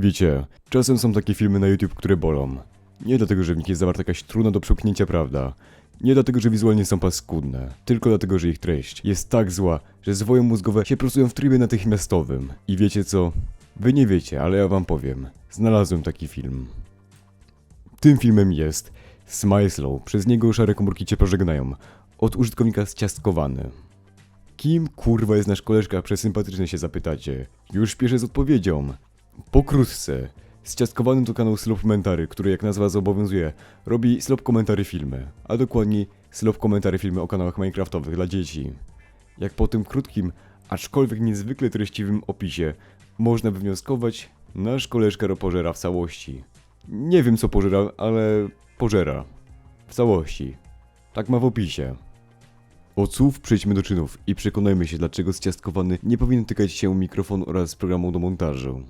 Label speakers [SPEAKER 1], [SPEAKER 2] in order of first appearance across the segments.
[SPEAKER 1] Wiecie, czasem są takie filmy na YouTube, które bolą. Nie dlatego, że w nich jest zawarta jakaś trudna do przełknięcia prawda. Nie dlatego, że wizualnie są paskudne. Tylko dlatego, że ich treść jest tak zła, że zwoje mózgowe się prostują w trybie natychmiastowym. I wiecie co? Wy nie wiecie, ale ja wam powiem. Znalazłem taki film. Tym filmem jest Smyslow. Przez niego szare komórki cię pożegnają. Od użytkownika zciastkowany. Kim kurwa jest nasz koleżka? Przesympatyczny się zapytacie. Już śpieszę z odpowiedzią. Pokrótce. Zciastkowany to kanał Slop Komentary, który jak nazwa zobowiązuje, robi Slop Komentary filmy, a dokładniej Slop Komentary filmy o kanałach minecraftowych dla dzieci. Jak po tym krótkim, aczkolwiek niezwykle treściwym opisie, można wywnioskować, nasz koleżka pożera w całości. Nie wiem co pożera, ale pożera. W całości. Tak ma w opisie. Od słów przejdźmy do czynów i przekonajmy się, dlaczego zciastkowany nie powinien tykać się mikrofonu oraz programu do montażu.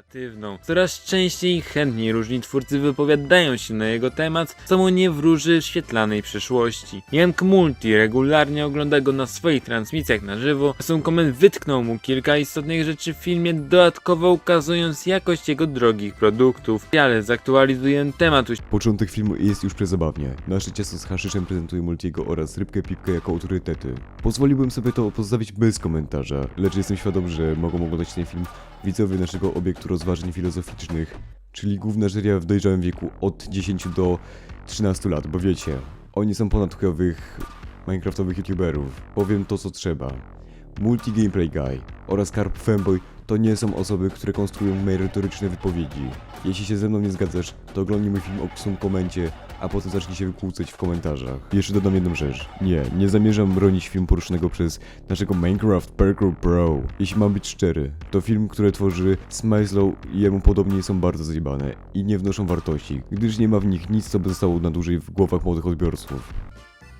[SPEAKER 2] Negatywną. Coraz częściej i chętniej różni twórcy wypowiadają się na jego temat, co mu nie wróży świetlanej przyszłości. Jank Multi regularnie ogląda go na swoich transmisjach na żywo, a są koment wytknął mu kilka istotnych rzeczy w filmie, dodatkowo ukazując jakość jego drogich produktów. Ale zaktualizuję temat
[SPEAKER 1] Początek filmu jest już przezabawnie. Nasze ciasto z haszyszem prezentuje Multiego oraz Rybkę Pipkę jako autorytety. Pozwoliłbym sobie to pozostawić bez komentarza, lecz jestem świadom, że mogą oglądać ten film widzowie naszego obiektu rozważań filozoficznych, czyli główna żeria w dojrzałym wieku od 10 do 13 lat, bo wiecie, oni są ponad chujowych minecraftowych youtuberów. Powiem to co trzeba. Multi Gameplay Guy oraz Carp Fanboy to nie są osoby, które konstruują merytoryczne wypowiedzi. Jeśli się ze mną nie zgadzasz, to oglądnij mój film o psum komencie, a potem zacznij się wykłócać w komentarzach. Jeszcze dodam jedną rzecz. Nie, nie zamierzam bronić filmu poruszonego przez naszego Minecraft Parkour Pro. Jeśli mam być szczery, to film, który tworzy Smyslow i jemu podobnie są bardzo zjebane i nie wnoszą wartości, gdyż nie ma w nich nic, co by zostało na dłużej w głowach młodych odbiorców.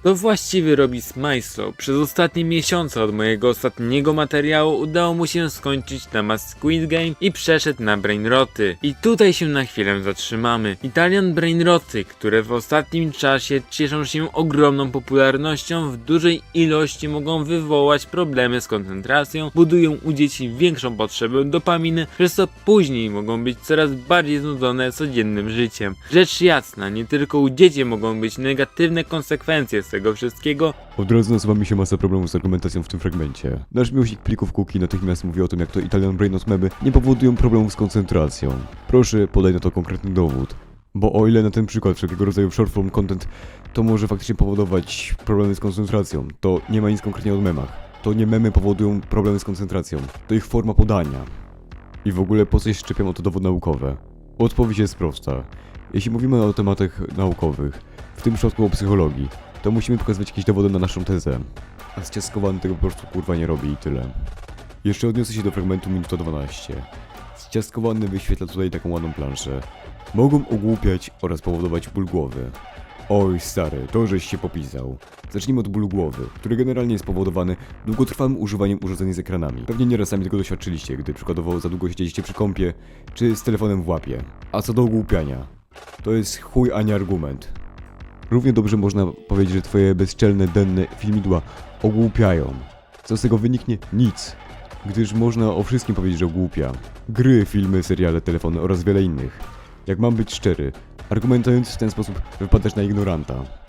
[SPEAKER 2] To właściwie robi Smyslow. Przez ostatnie miesiące od mojego ostatniego materiału udało mu się skończyć temat Squid Game i przeszedł na Brainroty. I tutaj się na chwilę zatrzymamy. Italian Brainroty, które w ostatnim czasie cieszą się ogromną popularnością, w dużej ilości mogą wywołać problemy z koncentracją, budują u dzieci większą potrzebę dopaminy, przez co później mogą być coraz bardziej znudzone codziennym życiem. Rzecz jasna, nie tylko u dzieci mogą być negatywne konsekwencje tego wszystkiego,
[SPEAKER 1] Od razu nasuwa mi się masa problemów z argumentacją w tym fragmencie. Nasz miłośnik plików Cookie natychmiast mówi o tym, jak to Italian Brainot memy nie powodują problemów z koncentracją. Proszę, podaj na to konkretny dowód. Bo o ile na ten przykład wszelkiego rodzaju short form content to może faktycznie powodować problemy z koncentracją, to nie ma nic konkretnie o memach. To nie memy powodują problemy z koncentracją, to ich forma podania. I w ogóle po coś szczepiam o to dowody naukowe? Odpowiedź jest prosta. Jeśli mówimy o tematach naukowych, w tym przypadku o psychologii, to musimy pokazywać jakieś dowody na naszą tezę. A zciaskowany tego po prostu kurwa nie robi i tyle. Jeszcze odniosę się do fragmentu minuta 12. Zciaskowany wyświetla tutaj taką ładną planszę. Mogą ogłupiać oraz powodować ból głowy. Oj stary, to żeś się popisał. Zacznijmy od bólu głowy, który generalnie jest spowodowany długotrwałym używaniem urządzeń z ekranami. Pewnie nieraz sami tego doświadczyliście, gdy przykładowo za długo siedzieliście przy kąpie, czy z telefonem w łapie. A co do ogłupiania, to jest chuj, a nie argument. Równie dobrze można powiedzieć, że twoje bezczelne, denne filmidła ogłupiają. Co z tego wyniknie? Nic. Gdyż można o wszystkim powiedzieć, że ogłupia. Gry, filmy, seriale, telefony oraz wiele innych. Jak mam być szczery, argumentując w ten sposób wypadasz na ignoranta.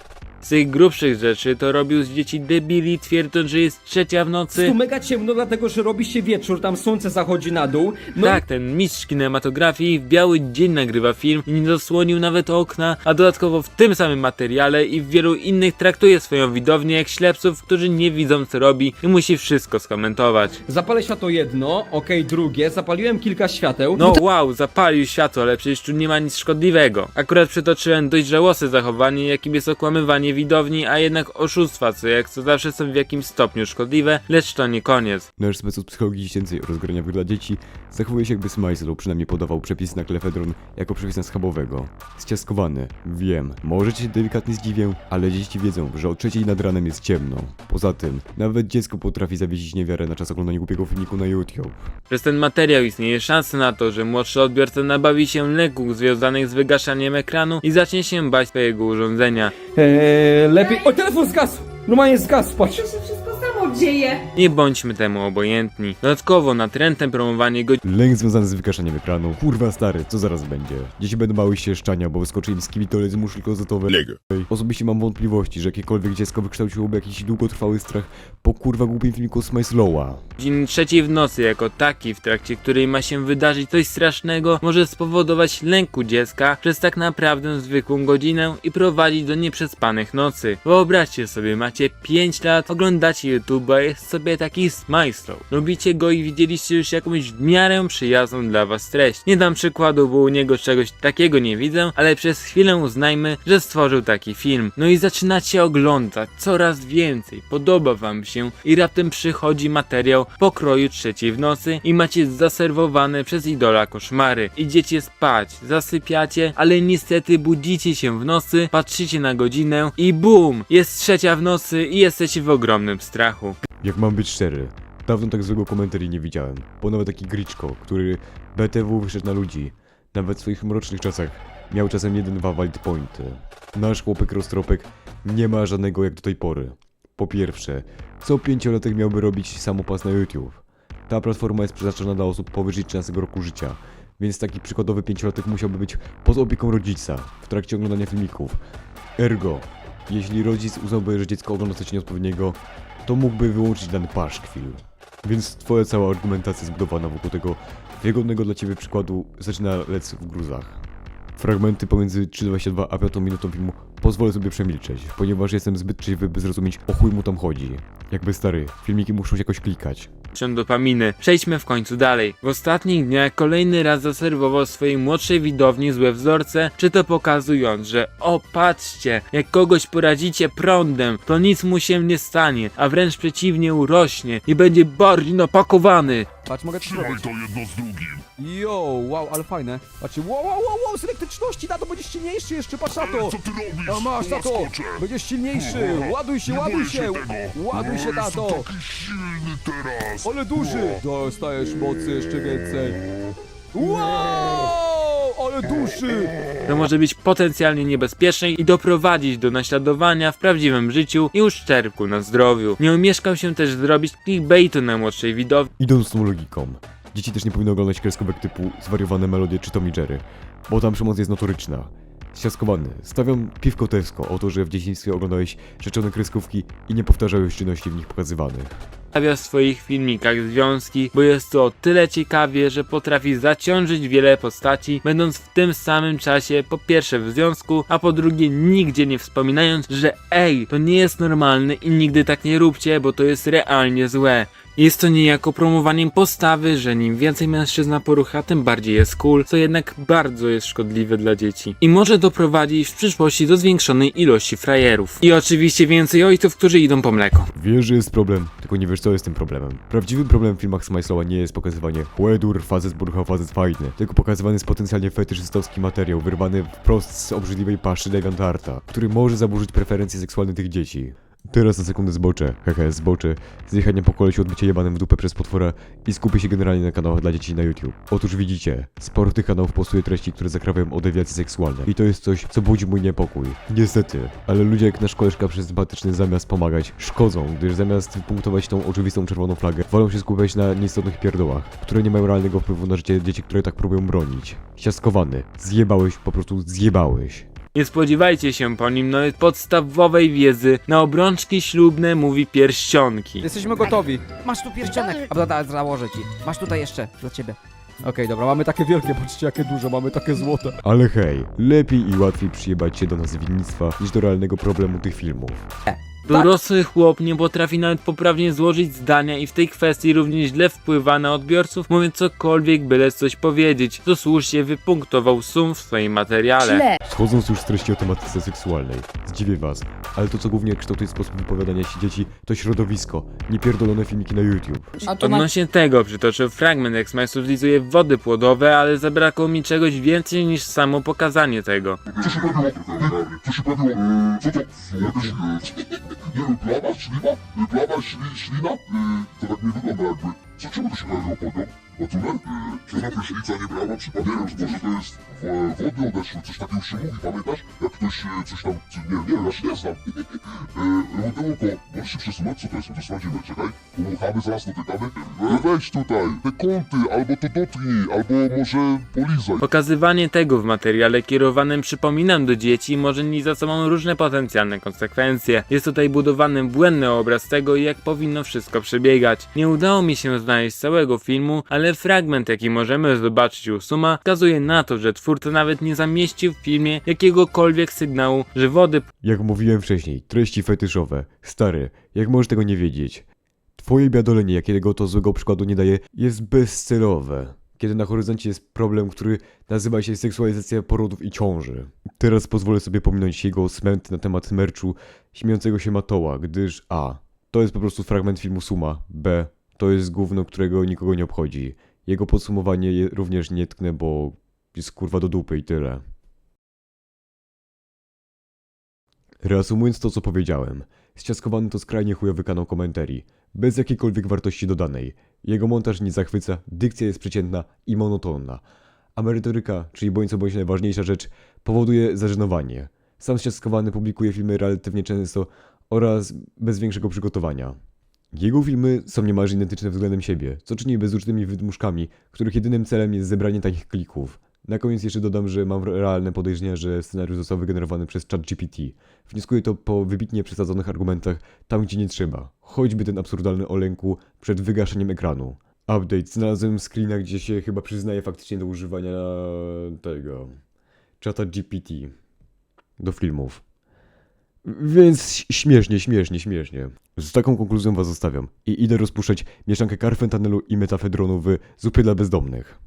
[SPEAKER 2] Z tych grubszych rzeczy to robił z dzieci debili, twierdząc, że jest trzecia w
[SPEAKER 3] Tu
[SPEAKER 2] nocy.
[SPEAKER 3] mega ciemno, dlatego że robi się wieczór, tam słońce zachodzi na dół. No
[SPEAKER 2] Tak, ten mistrz kinematografii w biały dzień nagrywa film i nie dosłonił nawet okna, a dodatkowo w tym samym materiale i w wielu innych traktuje swoją widownię jak ślepców, którzy nie widzą co robi i musi wszystko skomentować.
[SPEAKER 3] i zapalę światło jedno, okej, drugie, zapaliłem kilka świateł.
[SPEAKER 2] No wow, zapalił światło, ale przecież tu nie ma nic szkodliwego. Akurat przytoczyłem dość żałosne zachowanie, jakim jest okłamywanie widowni, a jednak oszustwa, co jak co zawsze są w jakimś stopniu szkodliwe, lecz to nie koniec.
[SPEAKER 1] Nasz od psychologii dziecięcej oraz grania dla dzieci zachowuje się jakby Smyslow przynajmniej podawał przepis na klefedron jako przepis na schabowego. Zciaskowany, wiem, może cię delikatnie zdziwię, ale dzieci wiedzą, że o trzeciej nad ranem jest ciemno. Poza tym, nawet dziecko potrafi zawiesić niewiarę na czas oglądania głupiego filmiku na YouTube.
[SPEAKER 2] Przez ten materiał istnieje szansa na to, że młodszy odbiorca nabawi się leków związanych z wygaszaniem ekranu i zacznie się bać swojego urządzenia.
[SPEAKER 3] Eee, O, telefon zgasł! Normalnie zgasł, patrz.
[SPEAKER 4] Tam dzieje?
[SPEAKER 2] Nie bądźmy temu obojętni. Dodatkowo na trendem promowanie go
[SPEAKER 1] Lęk związany z wykaszaniem ekranu. Kurwa stary, co zaraz będzie? Dzieci będą bały się szczania, bo wyskoczy im z kimitole z muszli klozetowe. Osobiście mam wątpliwości, że jakiekolwiek dziecko wykształciłoby jakiś długotrwały strach po kurwa głupim filmiku Smyslowa.
[SPEAKER 2] godziny trzeciej w nocy jako taki, w trakcie której ma się wydarzyć coś strasznego, może spowodować lęku dziecka przez tak naprawdę zwykłą godzinę i prowadzić do nieprzespanych nocy. Wyobraźcie sobie, macie 5 lat, oglądacie Jest sobie taki Smyslow. Lubicie go i widzieliście już jakąś w miarę przyjazną dla was treść. Nie dam przykładu, bo u niego czegoś takiego nie widzę, ale przez chwilę uznajmy, że stworzył taki film. No i zaczynacie oglądać coraz więcej, podoba wam się i raptem przychodzi materiał pokroju trzeciej w nocy i macie zaserwowane przez idola koszmary. Idziecie spać, zasypiacie, ale niestety budzicie się w nocy, patrzycie na godzinę i BUM! Jest trzecia w nocy i jesteście w ogromnym strachu.
[SPEAKER 1] Jak mam być szczery, dawno tak złego komentarii nie widziałem. Nawet taki Griczko, który BTW wyszedł na ludzi, nawet w swoich mrocznych czasach miał czasem jeden, dwa valid pointy. Nasz chłopek roztropek nie ma żadnego jak do tej pory. Po pierwsze, co pięciolatek miałby robić samopas na YouTube? Ta platforma jest przeznaczona dla osób powyżej 13 roku życia, więc taki przykładowy pięciolatek musiałby być pod opieką rodzica w trakcie oglądania filmików. Ergo, jeśli rodzic uznałby, że dziecko ogląda coś nieodpowiedniego, to mógłby wyłączyć dany paszkwil. Więc twoja cała argumentacja zbudowana wokół tego wygodnego dla ciebie przykładu zaczyna lec w gruzach. Fragmenty pomiędzy 3.22 a 5 minutą filmu pozwolę sobie przemilczeć, ponieważ jestem zbyt trzeźwy, by zrozumieć o chuj mu tam chodzi. Jakby stary, filmiki muszą się jakoś klikać.
[SPEAKER 2] Się dopaminy. Przejdźmy w końcu dalej. W ostatnich dniach kolejny raz zaserwował swojej młodszej widowni złe wzorce, czy to pokazując, że o patrzcie, jak kogoś poradzicie prądem, to nic mu się nie stanie, a wręcz przeciwnie urośnie i będzie bardziej napakowany.
[SPEAKER 5] Patrz, mogę to
[SPEAKER 6] Trzymaj
[SPEAKER 5] zrobić.
[SPEAKER 6] to jedno z drugim.
[SPEAKER 5] Yo, wow, ale fajne. Patrzcie, wow, wow, wow, wow, z elektryczności, na to będziesz silniejszy jeszcze, patrz na to.
[SPEAKER 6] Co ty robisz?
[SPEAKER 5] A masz, tato,
[SPEAKER 6] Łaskocze.
[SPEAKER 5] będziesz silniejszy, ładuj się,
[SPEAKER 6] Nie
[SPEAKER 5] ładuj
[SPEAKER 6] boję
[SPEAKER 5] się,
[SPEAKER 6] tego.
[SPEAKER 5] ładuj się,
[SPEAKER 6] jestem
[SPEAKER 5] tato.
[SPEAKER 6] taki silny teraz.
[SPEAKER 5] Ale duży. Dostajesz mocy jeszcze więcej. Wow, ale duży.
[SPEAKER 2] To może być potencjalnie niebezpieczne i doprowadzić do naśladowania w prawdziwym życiu i uszczerbku na zdrowiu. Nie omieszkał się też zrobić clickbaitu na młodszej widowni,
[SPEAKER 1] Idąc z tą logiką, dzieci też nie powinny oglądać kreskówek typu zwariowane melodie czy Tom i Jerry, bo tam przemoc jest notoryczna. Siaskowany, stawiam piwko Tesco o to, że w dzieciństwie oglądałeś rzeczone kreskówki i nie powtarzałeś czynności w nich pokazywanych.
[SPEAKER 2] stawia w swoich filmikach związki, bo jest to o tyle ciekawie, że potrafi zaciążyć wiele postaci, będąc w tym samym czasie po pierwsze w związku, a po drugie nigdzie nie wspominając, że ej, to nie jest normalne i nigdy tak nie róbcie, bo to jest realnie złe. Jest to niejako promowaniem postawy, że im więcej mężczyzna porusza, tym bardziej jest cool, co jednak bardzo jest szkodliwe dla dzieci. I może doprowadzić w przyszłości do zwiększonej ilości frajerów. I oczywiście więcej ojców, którzy idą po mleko.
[SPEAKER 1] Wiesz, że jest problem, tylko nie wiesz co jest tym problemem. Prawdziwym problemem w filmach Smyslowa nie jest pokazywanie chłedur, fazet burcha, fazet fajny, tylko pokazywany jest potencjalnie fetyszystowski materiał wyrwany wprost z obrzydliwej paszy Degantarta, który może zaburzyć preferencje seksualne tych dzieci. Teraz na sekundę zboczę, hehe, zboczę, zjechanie po kolesiu odbycie jebanym w dupę przez potwora i skupię się generalnie na kanałach dla dzieci na YouTube. Otóż widzicie, sporo tych kanałów postuje treści, które zakrawiają o dewiacje seksualne i to jest coś, co budzi mój niepokój. Niestety, ale ludzie jak nasz koleżka sympatyczny zamiast pomagać, szkodzą, gdyż zamiast punktować tą oczywistą czerwoną flagę, wolą się skupiać na nieistotnych pierdołach, które nie mają realnego wpływu na życie dzieci, które tak próbują bronić. Siaskowany, zjebałeś, po prostu zjebałeś.
[SPEAKER 2] Nie spodziewajcie się po nim nawet podstawowej wiedzy. Na obrączki ślubne mówi pierścionki.
[SPEAKER 5] Jesteśmy gotowi. Masz tu pierścionek. A dobra, założę ci. Masz tutaj jeszcze, dla ciebie. Okej, dobra, mamy takie wielkie, patrzcie jakie duże, mamy takie złote.
[SPEAKER 1] Ale hej, lepiej i łatwiej przyjebać się do nazewnictwa niż do realnego problemu tych filmów.
[SPEAKER 2] Dorosły chłop nie potrafi nawet poprawnie złożyć zdania i w tej kwestii równie źle wpływa na odbiorców, mówiąc cokolwiek byle coś powiedzieć, co słusznie wypunktował Sum w swoim materiale.
[SPEAKER 4] Źle.
[SPEAKER 1] Schodząc już z treści o tematyce seksualnej, zdziwię was, ale to co głównie kształtuje sposób wypowiadania się dzieci, to środowisko, niepierdolone filmiki na YouTube.
[SPEAKER 4] A tu ma...
[SPEAKER 2] Odnośnie tego przytoczył fragment, jak Smajsu zlizuje wody płodowe, ale zabrakło mi czegoś więcej niż samo pokazanie tego.
[SPEAKER 6] Co się robiło? Co się? Co? Słodycz jest. Nie wiem, plama, ślina? Plama, śli, ślina? Y, To tak nie wygląda jakby. Co czemu to się robiło podział? Batuner, czy na prysznica nie brała przypadkiem, że może to jest w, wodny odeszły, coś takiego się mówi, pamiętasz? Jak ktoś e, coś tam, nie wiem, nie wiem, ja się nie znam. e, Łodełko, możesz się przesunąć, co to jest, to sprawdzimy, czekaj. Pomachamy, zaraz dotykamy. E, weź tutaj, te kąty, albo to dotknij, albo może polizaj.
[SPEAKER 2] Pokazywanie tego w materiale kierowanym przypominam do dzieci może nieść za sobą różne potencjalne konsekwencje. Jest tutaj budowany błędny obraz tego, jak powinno wszystko przebiegać. Nie udało mi się znaleźć całego filmu, ale fragment, jaki możemy zobaczyć u Suma, wskazuje na to, że twórca nawet nie zamieścił w filmie jakiegokolwiek sygnału, że wody
[SPEAKER 1] Jak mówiłem wcześniej, treści fetyszowe. Stary, jak możesz tego nie wiedzieć? Twoje biadolenie, jakiego to złego przykładu nie daje, jest bezcelowe. Kiedy na horyzoncie jest problem, który nazywa się seksualizacja porodów i ciąży. Teraz pozwolę sobie pominąć jego smęt na temat merchu śmiejącego się Matoła, gdyż a. To jest po prostu fragment filmu Suma, b. To jest gówno, którego nikogo nie obchodzi. Jego podsumowanie również nie tknę, bo jest kurwa do dupy i tyle. Reasumując to, co powiedziałem, ściaskowany to skrajnie chujowy kanał komentarii, bez jakiejkolwiek wartości dodanej. Jego montaż nie zachwyca, dykcja jest przeciętna i monotonna, a merytoryka, czyli bądź co bądź najważniejsza rzecz, powoduje zażenowanie. Sam ściaskowany publikuje filmy relatywnie często oraz bez większego przygotowania. Jego filmy są niemalże identyczne względem siebie, co czyni bezdusznymi wydmuszkami, których jedynym celem jest zebranie takich klików. Na koniec jeszcze dodam, że mam realne podejrzenia, że scenariusz został wygenerowany przez ChatGPT. Wnioskuję to po wybitnie przesadzonych argumentach tam, gdzie nie trzeba. Choćby ten absurdalny o lęku przed wygaszeniem ekranu. Update. Znalazłem screena, gdzie się chyba przyznaje faktycznie do używania tego... Chata GPT. Do filmów. Więc śmiesznie, śmiesznie, śmiesznie. Z taką konkluzją was zostawiam. I idę rozpuszczać mieszankę karfentanelu i metafedronu w zupy dla bezdomnych.